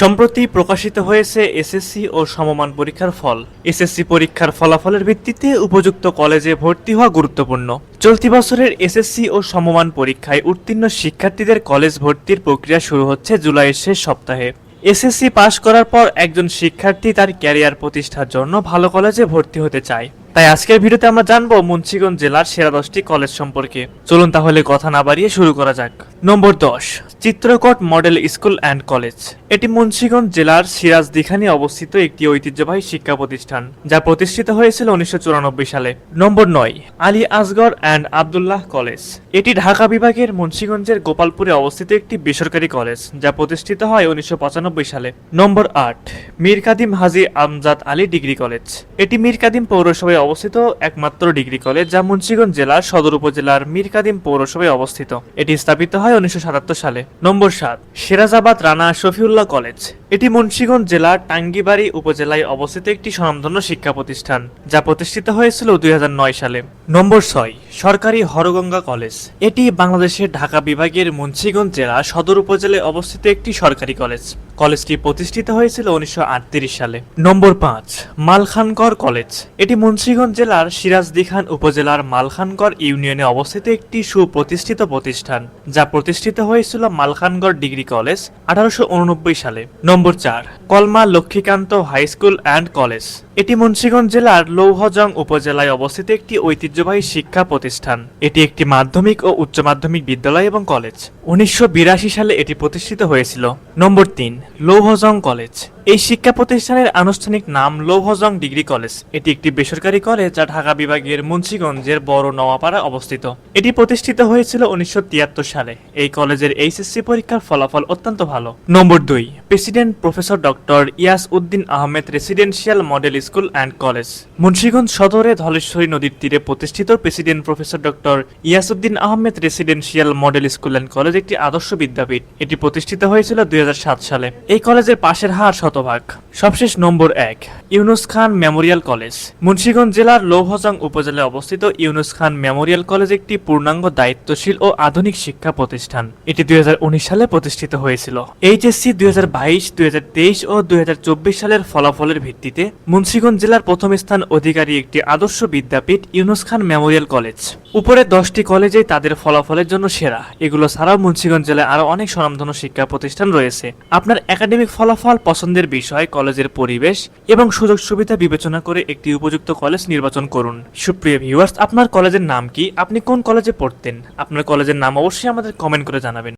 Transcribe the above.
সম্প্রতি প্রকাশিত হয়েছে এসএসসি ও সমমান পরীক্ষার ফল। এসএসসি পরীক্ষার ফলাফলের ভিত্তিতে উপযুক্ত কলেজে ভর্তি হওয়া গুরুত্বপূর্ণ। চলতি বছরের এসএসসি ও সমমান পরীক্ষায় উত্তীর্ণ শিক্ষার্থীদের কলেজ ভর্তির প্রক্রিয়া শুরু হচ্ছে জুলাইয়ের শেষ সপ্তাহে। এসএসসি পাশ করার পর একজন শিক্ষার্থী তার ক্যারিয়ার প্রতিষ্ঠার জন্য ভালো কলেজে ভর্তি হতে চায়। তাই আজকের ভিডিওতে আমরা জানব মুন্সিগঞ্জ জেলার সেরা দশটি কলেজ সম্পর্কে। চলুন তাহলে কথা না বাড়িয়ে শুরু করা যাক। নম্বর দশ, Chitrakot model school and college. এটি মুন্সিগঞ্জ জেলার সিরাজ দিখানে অবস্থিত একটি ঐতিহ্যবাহী শিক্ষা প্রতিষ্ঠান, যা প্রতিষ্ঠিত হয়েছিল উনিশশো চুরানব্বই সালে। নম্বর নয়, আলী আসগর অ্যান্ড আবদুল্লাহ কলেজ। এটি ঢাকা বিভাগের মুন্সিগঞ্জের গোপালপুরে অবস্থিত একটি বেসরকারি কলেজ, যা প্রতিষ্ঠিত হয় উনিশশো পঁচানব্বই সালে। নম্বর আট, মীর কাদিম হাজি আমজাদ আলী ডিগ্রি কলেজ। এটি মীর কাদিম পৌরসভায় অবস্থিত একমাত্র ডিগ্রি কলেজ যা মুন্সিগঞ্জ জেলার সদর উপজেলার মিরকাদিম পৌরসভায় অবস্থিত। এটি স্থাপিত হয় উনিশশো সাতাত্তর সালে। নম্বর সাত, সিরাজাবাদ রানা শফিউল্লাহ কলেজ। এটি মুন্সিগঞ্জ জেলার টাঙ্গিবাড়ি উপজেলায় অবস্থিত একটি স্বনামধন্য শিক্ষা প্রতিষ্ঠান, যা প্রতিষ্ঠিত হয়েছিল দুই হাজার নয় সালে। নম্বর ছয় সরকারি হরগঙ্গা কলেজ। এটি বাংলাদেশের ঢাকা বিভাগের মুন্সিগঞ্জ জেলা সদর উপজেলায় অবস্থিত একটি সরকারি কলেজ। কলেজটি প্রতিষ্ঠিত হয়েছিল উনিশশো সালে। নম্বর পাঁচ মালখানগড় কলেজ। এটি মুন্সিগঞ্জ জেলার সিরাজদিখান উপজেলার মালখানগড় ইউনিয়নে অবস্থিত একটি সুপ্রতিষ্ঠিত প্রতিষ্ঠান, যা প্রতিষ্ঠিত হয়েছিল মালখানগড় ডিগ্রি কলেজ আঠারোশো উননব্বই সালে। নম্বর চার, Kalma Lakshmikanta high school and college. এটি মুন্সিগঞ্জ জেলার লৌহজং উপজেলায় অবস্থিত একটি ঐতিহ্যবাহী শিক্ষা প্রতিষ্ঠান। এটি একটি মাধ্যমিক ও উচ্চ মাধ্যমিক বিদ্যালয় এবং কলেজ। উনিশশো বিরাশি সালে এটি প্রতিষ্ঠিত হয়েছিল। নম্বর তিন, লৌহজং কলেজ। এই শিক্ষা প্রতিষ্ঠানের আনুষ্ঠানিক নাম লৌহজং ডিগ্রি কলেজ। এটি একটি বেসরকারি কলেজ যা ঢাকা বিভাগের মুন্সিগঞ্জের বড় নওয়াপাড়া অবস্থিত। এটি প্রতিষ্ঠিত হয়েছিল উনিশশো সালে। এই কলেজের এইচএসসি পরীক্ষার ফলাফল অত্যন্ত ভালো। নম্বর দুই, president professor doctor Iajuddin Ahmed residential model school and college. Munshiganj সদরে ধলেশ্বরী নদীর তীরে প্রতিষ্ঠিত president professor doctor Iajuddin Ahmed residential model school and college একটি আদর্শ বিদ্যাপীঠ। এটি প্রতিষ্ঠিত হয়েছিল দুই হাজার সাত সালে। এই কলেজের পাশের হার শতভাগ। সবশেষ নম্বর এক, ইউনুস খান মেমোরিয়াল কলেজ। মুন্সিগঞ্জ জেলার লৌহজং উপজেলায় অবস্থিত ইউনুস খান মেমোরিয়াল কলেজ একটি পূর্ণাঙ্গ দায়িত্বশীল ও আধুনিক শিক্ষা প্রতিষ্ঠান। এটি দুই সালে প্রতিষ্ঠিত হয়েছিল। এইচএসসি দুই হাজার বাইশ, দুই হাজার তেইশ ও দুই হাজার চব্বিশ সালের ফলাফলের ভিত্তিতে মুন্সিগঞ্জ জেলার প্রথম স্থান অধিকারী একটি আদর্শ বিদ্যাপীঠ ইউনুস খান মেমোরিয়াল কলেজ। উপরে দশটি কলেজেই তাদের ফলাফলের জন্য সেরা। এগুলো ছাড়াও মুন্সিগঞ্জ জেলায় আরও অনেক স্বনামধন্য শিক্ষা প্রতিষ্ঠান রয়েছে। আপনার একাডেমিক ফলাফল পছন্দের বিষয় কলেজের পরিবেশ এবং সুযোগ সুবিধা বিবেচনা করে একটি উপযুক্ত কলেজ নির্বাচন করুন। সুপ্রিয় ভিউয়ার্স আপনার কলেজের নাম কি? আপনি কোন কলেজে পড়তেন? আপনার কলেজের নাম অবশ্যই আমাদের কমেন্ট করে জানাবেন।